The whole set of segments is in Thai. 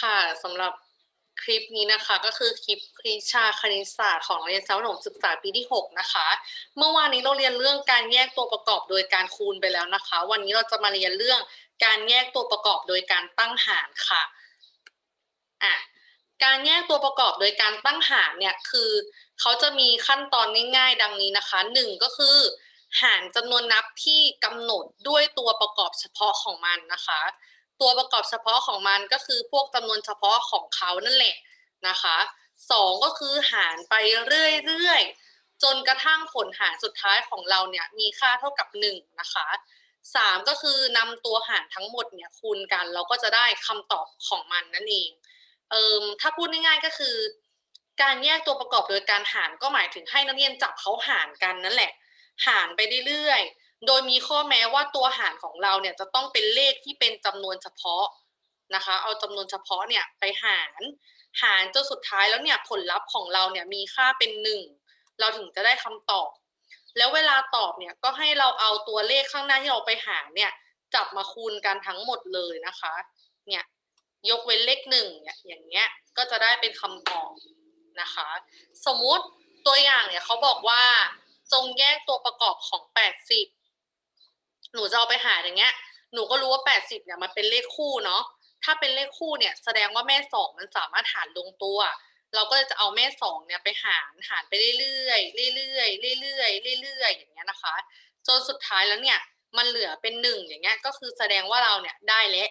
ค่ะสำหรับคลิปนี้นะคะก็คือคลิปคลิชาคณิตศาสตร์ของนักเรียนชั้นประถมศึกษาปีที่ 6 นะคะ เมื่อวานนี้เราเรียนเรื่องการแยกตัวประกอบโดยการคูณไปแล้วนะคะ วันนี้เราจะมาเรียนเรื่องการแยกตัวประกอบโดยการตั้งหารค่ะอะการแยกตัวประกอบโดยการตั้งหารเนี่ยคือเขาจะมีขั้นตอนง่ายๆ ดังนี้นะคะหนึ่งก็คือ หารจำนวนนับที่กำหนดด้วยตัวประกอบเฉพาะของมันนะคะ ตัวประกอบเฉพาะของมันก็คือพวกจำนวนเฉพาะของเขานั่นแหละนะคะสองก็คือหารไปเรื่อยๆ จนกระทั่งผลหารสุดท้ายของเราเนี่ยมีค่าเท่ากับหนึ่งนะคะสามก็คือนำตัวหารทั้งหมดเนี่ยคูณกัน เราก็จะได้คำตอบของมันนั่นเองเอิมถ้าพูดง่ายๆก็คือ การแยกตัวประกอบโดยการหารก็หมายถึงให้นักเรียนจับเขาหารกันนั่นแหละ หารไปเรื่อยๆ โดยมีข้อแม้ว่าตัวหารของเราเนี่ยจะต้องเป็นเลขที่เป็นจำนวนเฉพาะนะคะ เอาจำนวนเฉพาะเนี่ยไปหาร หารจนสุดท้ายแล้วเนี่ยผลลัพธ์ของเราเนี่ยมีค่าเป็นหนึ่งเราถึงจะได้คำตอบ แล้วเวลาตอบเนี่ยก็ให้เราเอาตัวเลขข้างหน้าที่เราไปหารเนี่ยจับมาคูณกันทั้งหมดเลยนะคะ เนี่ยยกเว้นเลขหนึ่งเนี่ยอย่างเงี้ยก็จะได้เป็นคำตอบนะคะ สมมุติตัวอย่างเนี่ยเขาบอกว่าจงแยกตัวประกอบของแปดสิบ หนูจะเอาไปหารอย่างเงี้ย หนูก็รู้ว่าแปดสิบเนี่ยมันเป็นเลขคู่เนาะ ถ้าเป็นเลขคู่เนี่ยแสดงว่าแม่สองมันสามารถหารลงตัว เราก็จะเอาแม่สองเนี่ยไปหารหารไปเรื่อยๆเรื่อยๆเรื่อยๆเรื่อยๆอย่างเงี้ยนะคะ จนสุดท้ายแล้วเนี่ยมันเหลือเป็นหนึ่งอย่างเงี้ย ก็คือแสดงว่าเราเนี่ยได้แล้ว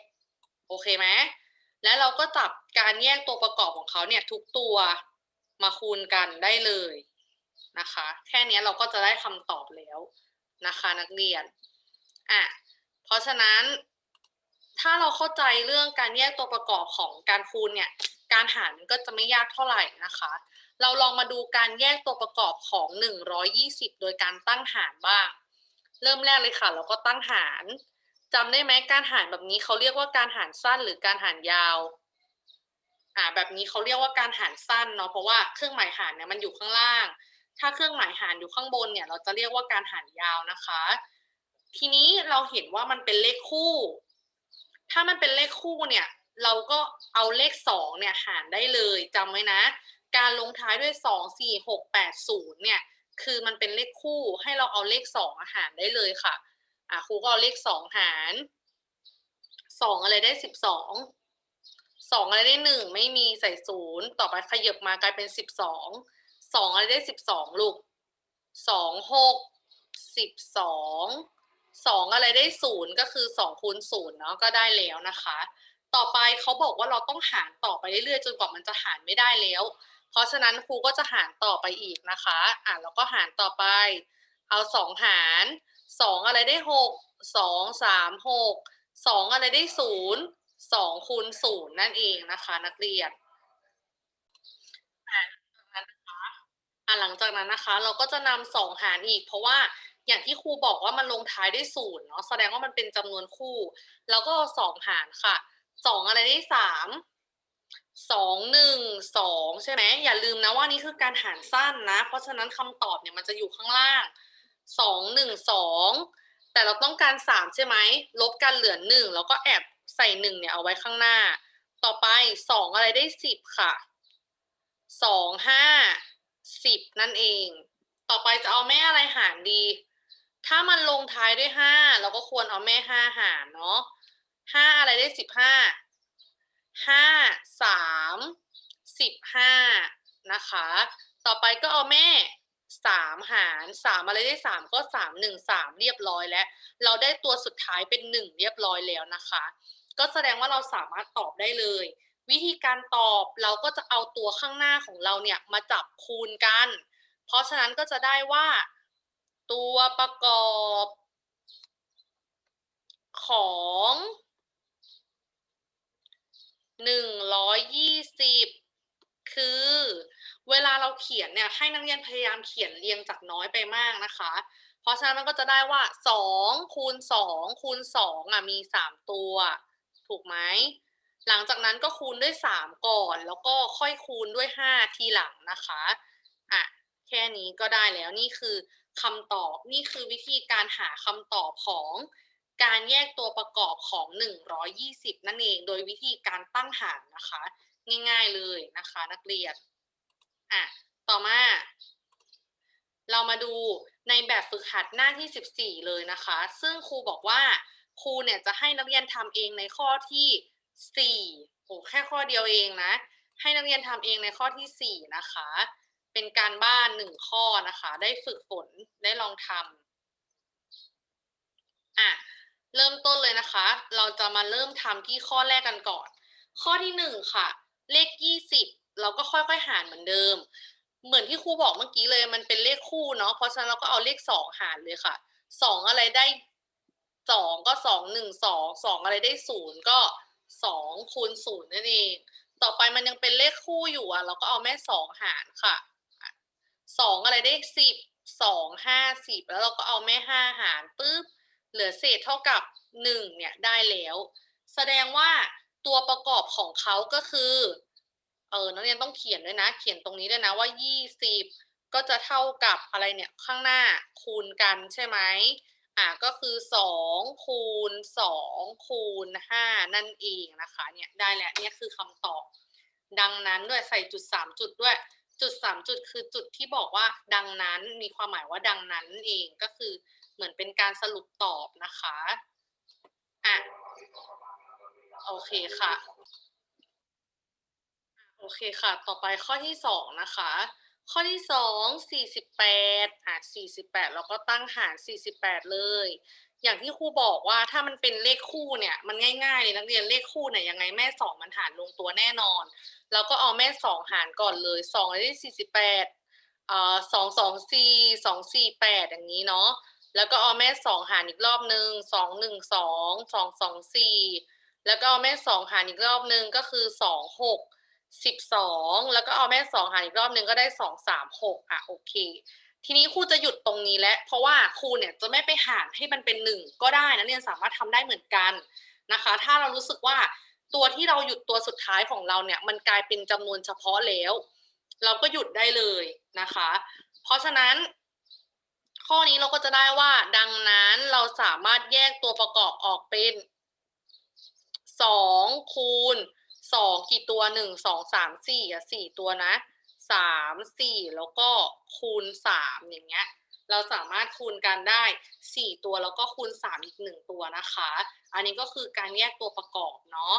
โอเคไหมแล้วเราก็จับการแยกตัวประกอบของเขาเนี่ยทุกตัวมาคูณกันได้เลยนะคะ แค่นี้เราก็จะได้คำตอบแล้วนะคะ นักเรียน อะเพราะฉะนั้น ถ้าเราเข้าใจเรื่องการแยกตัวประกอบของการคูณเนี่ยการหารมันก็จะไม่ยากเท่าไหร่นะคะ เราลองมาดูการแยกตัวประกอบของ 120 โดยการตั้งหารบ้าง เริ่มแรกเลยค่ะเราก็ตั้งหารจำได้ไหมการหารแบบนี้เขาเรียกว่าการหารสั้นหรือการหารยาวอ่าแบบนี้เขาเรียกว่าการหารสั้นเนาะเพราะว่าเครื่องหมายหารเนี่ยมันอยู่ข้างล่าง ถ้าเครื่องหมายหารอยู่ข้างบนเนี่ย เราจะเรียกว่าการหารยาวนะคะ ทีนี้เราเห็นว่ามันเป็นเลขคู่ ถ้ามันเป็นเลขคู่เนี่ย เราก็เอาเลขสองเนี่ยหารได้เลยจำไว้นะ การลงท้ายด้วยสองสี่หกแปดศูนย์เนี่ย คือมันเป็นเลขคู่ให้เราเอาเลขสองหารได้เลยค่ะ อะครูก็เอาเลขสองหารสองอะไรได้สิบสองสองอะไรได้หนึ่งไม่มีใส่ศูนย์ต่อไปขยับมากลายเป็นสิบสองสองอะไรได้สิบสองลูกสองหกสิบสอง สองอะไรได้ศูนย์ก็คือสองคูณศูนย์เนาะก็ได้แล้วนะคะ ต่อไปเขาบอกว่าเราต้องหารต่อไปเรื่อยๆจนกว่ามันจะหารไม่ได้แล้ว เพราะฉะนั้นครูก็จะหารต่อไปอีกนะคะ อะแล้วก็หารต่อไป เอาสองหารสองอะไรได้หกสองสามหกสองอะไรได้ศูนย์สองคูณศูนย์นั่นเองนะคะ นักเรียนอะหลังจากนั้นนะคะเราก็จะนำสองหารอีกเพราะว่า อย่างที่ครูบอกว่ามันลงท้ายด้วยศูนย์เนาะแสดงว่ามันเป็นจำนวนคู่ แล้วก็สองหารค่ะสองอะไรได้สามสองหนึ่งสองใช่ไหมอย่าลืมนะว่านี่คือการหารสั้นนะ เพราะฉะนั้นคำตอบเนี่ยมันจะอยู่ข้างล่างสองหนึ่งสองแต่เราต้องการสามใช่ไหมลบกันเหลือหนึ่งแล้วก็แอบใส่หนึ่งเนี่ยเอาไว้ข้างหน้า ต่อไปสองอะไรได้สิบค่ะสองห้าสิบนั่นเอง ต่อไปจะเอาแม่อะไรหารดี ถ้ามันลงท้ายด้วยห้าเราก็ควรเอาแม่ห้าหารเนาะห้าอะไรได้สิบห้าห้าสามสิบห้านะคะ ต่อไปก็เอาแม่สามหารสามอะไรได้สามก็สามหนึ่งสามเรียบร้อยแล้ว เราได้ตัวสุดท้ายเป็นหนึ่งเรียบร้อยแล้วนะคะ ก็แสดงว่าเราสามารถตอบได้เลย วิธีการตอบเราก็จะเอาตัวข้างหน้าของเราเนี่ยมาจับคูณกัน เพราะฉะนั้นก็จะได้ว่า ตัวประกอบของหนึ่งร้อยยี่สิบคือเวลาเราเขียนเนี่ยให้นักเรียนพยายามเขียนเรียงจากน้อยไปมากนะคะ เพราะฉะนั้นมันก็จะได้ว่าสองคูณสองคูณสองอะมีสามตัว ถูกไหมหลังจากนั้นก็คูณด้วยสามก่อน แล้วก็ค่อยคูณด้วยห้าทีหลังนะคะอะแค่นี้ก็ได้แล้วนี่คือ คำตอบนี่คือวิธีการหาคำตอบของการแยกตัวประกอบของ 120 นั่นเองโดยวิธีการตั้งหารนะคะ ง่ายๆเลยนะคะ นักเรียนอะต่อมา เรามาดูในแบบฝึกหัดหน้าที่ 14 เลยนะคะ ซึ่งครูบอกว่าครูเนี่ยจะให้นักเรียนทำเองในข้อที่ 4 โอ้แค่ข้อเดียวเองนะ ให้นักเรียนทำเองในข้อที่ 4 นะคะ เป็นการบ้านหนึ่งข้อนะคะ ได้ฝึกฝนได้ลองทำอะเริ่มต้นเลยนะคะ เราจะมาเริ่มทำที่ข้อแรกกันก่อน ข้อที่หนึ่งค่ะ เลขยี่สิบเราก็ค่อยๆหารเหมือนเดิม เหมือนที่ครูบอกเมื่อกี้เลยมันเป็นเลขคู่เนาะเพราะฉะนั้นเราก็เอาเลขสองหารเลยค่ะสองอะไรได้สองก็สองหนึ่งสองสองอะไรได้ศูนย์ก็สองคูณศูนย์นั่นเอง ต่อไปมันยังเป็นเลขคู่อยู่อะ เราก็เอาแม่สองหารค่ะ สองอะไรได้สิบสองห้าสิบแล้วเราก็เอาแม่ห้าหารปุ๊บเหลือเศษเท่ากับหนึ่งเนี่ยได้แล้ว แสดงว่าตัวประกอบของเขาก็คือเออนักเรียนต้องเขียนด้วยนะ เขียนตรงนี้ด้วยนะว่ายี่สิบก็จะเท่ากับอะไรเนี่ยข้างหน้าคูณกันใช่ไหมอะก็คือสองคูณสองคูณห้านั่นเองนะคะเนี่ยได้แล้วเนี่ยคือคำตอบ ดังนั้นด้วยใส่จุดสามจุดด้วย จุดสามจุดคือจุดที่บอกว่าดังนั้นมีความหมายว่าดังนั้นเองก็คือเหมือนเป็นการสรุปตอบนะคะอะโอเคค่ะ โอเคค่ะ ต่อไปข้อที่สองนะคะ ข้อที่สองสี่สิบแปดอะสี่สิบแปดเราก็ตั้งหารสี่สิบแปดเลย อย่างที่ครูบอกว่าถ้ามันเป็นเลขคู่เนี่ย มันง่ายๆเลยนักเรียนเลขคู่เนี่ยยังไงแม่สองมันหารลงตัวแน่นอนเราก็เอาแม่สองหารก่อนเลยสองได้สี่สิบแปดเอ่อสองสองสี่สองสี่แปดอย่างนี้เนาะแล้วก็เอาแม่สองหารอีกรอบหนึ่งสองหนึ่งสองสองสองสี่แล้วก็เอาแม่สองหารอีกรอบหนึ่งก็คือสองหกสิบสองแล้วก็เอาแม่สองหารอีกรอบหนึ่งก็ได้สองสามหกอะโอเค ทีนี้ครูจะหยุดตรงนี้แล้วเพราะว่าครูเนี่ยจะไม่ไปหารให้มันเป็นหนึ่งก็ได้นะเรียนสามารถทำได้เหมือนกันนะคะ ถ้าเรารู้สึกว่าตัวที่เราหยุดตัวสุดท้ายของเราเนี่ย มันกลายเป็นจำนวนเฉพาะแล้ว เราก็หยุดได้เลยนะคะ เพราะฉะนั้น ข้อนี้เราก็จะได้ว่า ดังนั้นเราสามารถแยกตัวประกอบออกเป็นสองคูณสองกี่ตัวหนึ่งสองสามสี่อะสี่ตัวนะ สามสี่แล้วก็คูณสามอย่างเงี้ย เราสามารถคูณกันได้สี่ตัวแล้วก็คูณสามอีกหนึ่งตัวนะคะ อันนี้ก็คือการแยกตัวประกอบเนาะ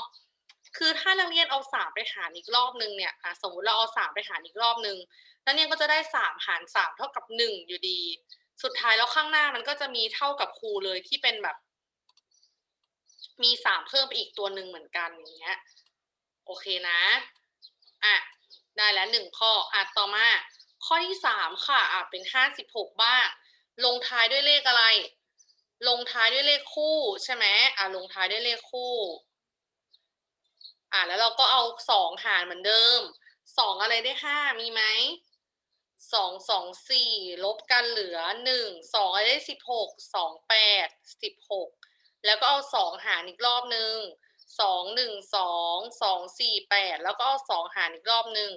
คือถ้านักเรียนเอาสามไปหารอีกรอบนึงเนี่ยอะสมมติเราเอาสามไปหารอีกรอบนึงนักเรียนก็จะได้สามหารสามเท่ากับหนึ่งอยู่ดี สุดท้ายแล้วข้างหน้ามันก็จะมีเท่ากับครูเลยที่เป็นแบบ มีสามเพิ่มไปอีกตัวหนึ่งเหมือนกันอย่างเงี้ย โอเคนะ อะ ได้แล้วหนึ่งข้ออะต่อมา ข้อที่สามค่ะอะเป็นห้าสิบหกบ้าง ลงท้ายด้วยเลขอะไร ลงท้ายด้วยเลขคู่ใช่ไหมอะลงท้ายด้วยเลขคู่ อะแล้วเราก็เอาสองหารเหมือนเดิมสองอะไรได้ห้ามีไหมสองสองสี่ลบกันเหลือหนึ่งสองอะไรได้สิบหกสองแปดสิบหกแล้วก็เอาสองหารอีกรอบหนึ่งสองหนึ่งสองสองสี่แปดแล้วก็เอาสองหารอีกรอบหนึ่ง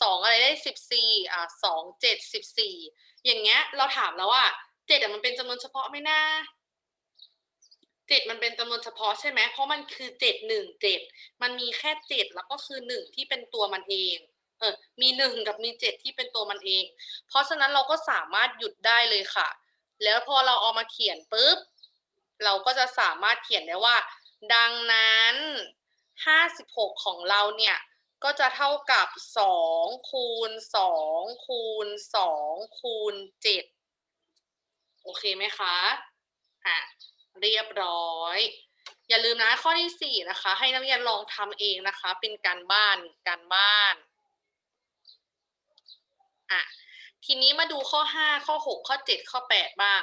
สองอะไรได้สิบสี่อะสองเจ็ดสิบสี่อย่างเงี้ย เราถามแล้วว่าเจ็ดมันเป็นจำนวนเฉพาะไหมนะเจ็ดมันเป็นจำนวนเฉพาะใช่ไหมเพราะมันคือเจ็ดหนึ่งเจ็ดมันมีแค่เจ็ดแล้วก็คือหนึ่งที่เป็นตัวมันเองเออมีหนึ่งกับมีเจ็ดที่เป็นตัวมันเอง เพราะฉะนั้นเราก็สามารถหยุดได้เลยค่ะ แล้วพอเราเอามาเขียนปุ๊บ เราก็จะสามารถเขียนได้ว่า ดังนั้น 56 ของเราเนี่ย ก็จะเท่ากับ2คูณ2คูณ2คูณ7โอเคไหมคะอะเรียบร้อย อย่าลืมนะข้อที่4นะคะ ให้นักเรียนลองทำเองนะคะ เป็นการบ้านการบ้านอะทีนี้มาดูข้อ5ข้อ6ข้อ7ข้อ8บ้าง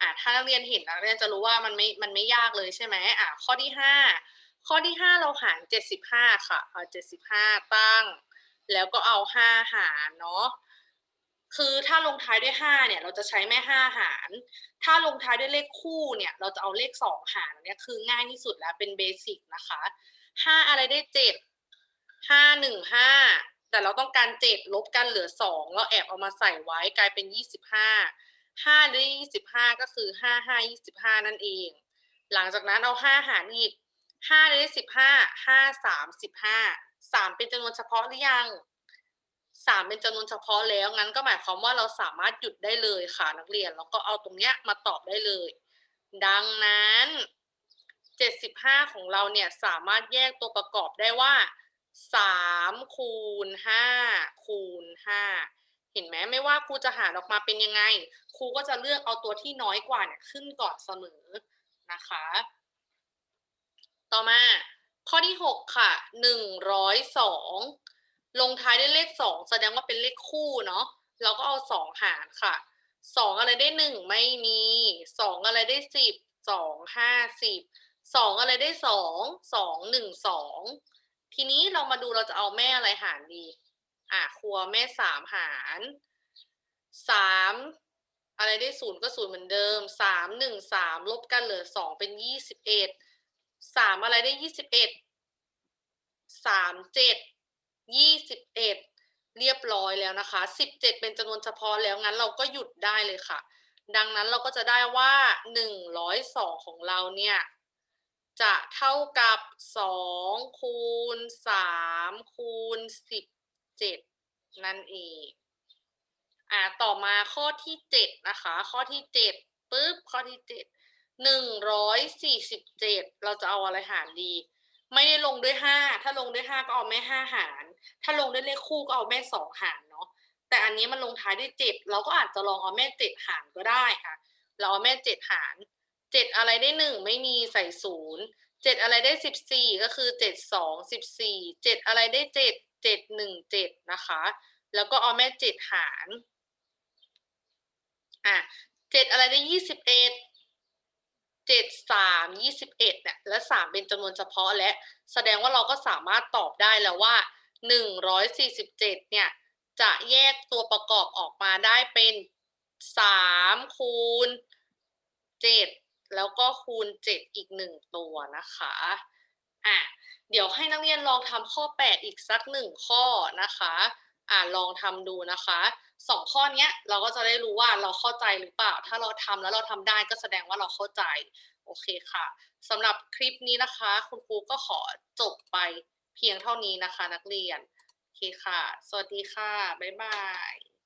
อะถ้านักเรียนเห็นนักเรียนจะรู้ว่ามันไม่มันไม่ยากเลยใช่ไหมอะข้อที่ห้า ข้อที่ห้าเราหารเจ็ดสิบห้าค่ะเอาเจ็ดสิบห้าตั้ง แล้วก็เอาห้าหารเนาะคือถ้าลงท้ายด้วยห้าเนี่ย เราจะใช้แม่ห้าหาร ถ้าลงท้ายด้วยเลขคู่เนี่ย เราจะเอาเลขสองหารเนี่ยคือง่ายที่สุดแล้วเป็นเบสิกนะคะห้าอะไรได้เจ็ดห้าหนึ่งห้าแต่เราต้องการเจ็ดลบกันเหลือสองเราแอบเอามาใส่ไว้กลายเป็นยี่สิบห้าห้าด้ยี่สิบห้าก็คือห้าห้ายี่สิบห้านั่นเอง หลังจากนั้นเอาห้าหารอีก ห้าได้สิบห้าห้าสามสิบห้าสามเป็นจำนวนเฉพาะหรือยังสามเป็นจำนวนเฉพาะแล้วงั้นก็หมายความว่าเราสามารถหยุดได้เลยค่ะนักเรียน แล้วก็เอาตรงเนี้ยมาตอบได้เลย ดังนั้นเจ็ดสิบห้าของเราเนี่ยสามารถแยกตัวประกอบได้ว่าสามคูณห้าคูณห้าเห็นไหมไม่ว่าครูจะหารออกมาเป็นยังไง ครูก็จะเลือกเอาตัวที่น้อยกว่าเนี่ยขึ้นก่อนเสมอนะคะ ต่อมาข้อที่หกค่ะหนึ่งร้อยสองลงท้ายด้วยเลขสองแสดงว่าเป็นเลขคู่เนาะเราก็เอาสองหารค่ะสองอะไรได้หนึ่งไม่มีสองอะไรได้สิบสองห้าสิบสองอะไรได้สองสองหนึ่งสองทีนี้เรามาดูเราจะเอาแม่อะไรหารดี อะครัวแม่สามหารสามอะไรได้ศูนย์ก็ศูนย์เหมือนเดิมสามหนึ่งสามลบกันเหลือสองเป็นยี่ สามอะไรได้ยี่สิบเอ็ดสามเจ็ดยี่สิบเอ็ดเรียบร้อยแล้วนะคะสิบเจ็ดเป็นจำนวนเฉพาะแล้วงั้นเราก็หยุดได้เลยค่ะ ดังนั้นเราก็จะได้ว่าหนึ่งร้อยสองของเราเนี่ยจะเท่ากับสองคูณสามคูณสิบเจ็ดนั่นเองอ่าต่อมาข้อที่เจ็ดนะคะ ข้อที่เจ็ดปุ๊บข้อที่เจ็ด หนึ่งร้อยสี่สิบเจ็ดเราจะเอาอะไรหารดี ไม่ได้ลงด้วยห้าถ้าลงด้วยห้าก็เอาแม่ห้าหาร ถ้าลงด้วยเลขคู่ก็เอาแม่สองหารเนาะแต่อันนี้มันลงท้ายด้วยเจ็ดเราก็อาจจะลองเอาแม่เจ็ดหารก็ได้ค่ะ เราเอาแม่เจ็ดหารเจ็ดอะไรได้หนึ่งไม่มีใส่ศูนย์เจ็ดอะไรได้สิบสี่ก็คือเจ็ดสองสิบสี่เจ็ดอะไรได้เจ็ดเจ็ดหนึ่งเจ็ดนะคะ แล้วก็เอาแม่เจ็ดหารอะเจ็ดอะไรได้ยี่สิบเอ็ด เจ็ดสามยี่สิบเอ็ดเนี่ยและสามเป็นจำนวนเฉพาะและแสดงว่าเราก็สามารถตอบได้แล้วว่าหนึ่งร้อยสี่สิบเจ็ดเนี่ยจะแยกตัวประกอบออกมาได้เป็นสามคูณเจ็ดแล้วก็คูณเจ็ดอีกหนึ่งตัวนะคะอะเดี๋ยวให้นักเรียนลองทำข้อ8อีกสักหนึ่งข้อนะคะอ่าลองทำดูนะคะ สองข้อเนี้ยเราก็จะได้รู้ว่าเราเข้าใจหรือเปล่า ถ้าเราทำแล้วเราทำได้ก็แสดงว่าเราเข้าใจ โอเคค่ะสำหรับคลิปนี้นะคะ คุณครูก็ขอจบไปเพียงเท่านี้นะคะ นักเรียน โอเคค่ะ สวัสดีค่ะ บ๊ายบาย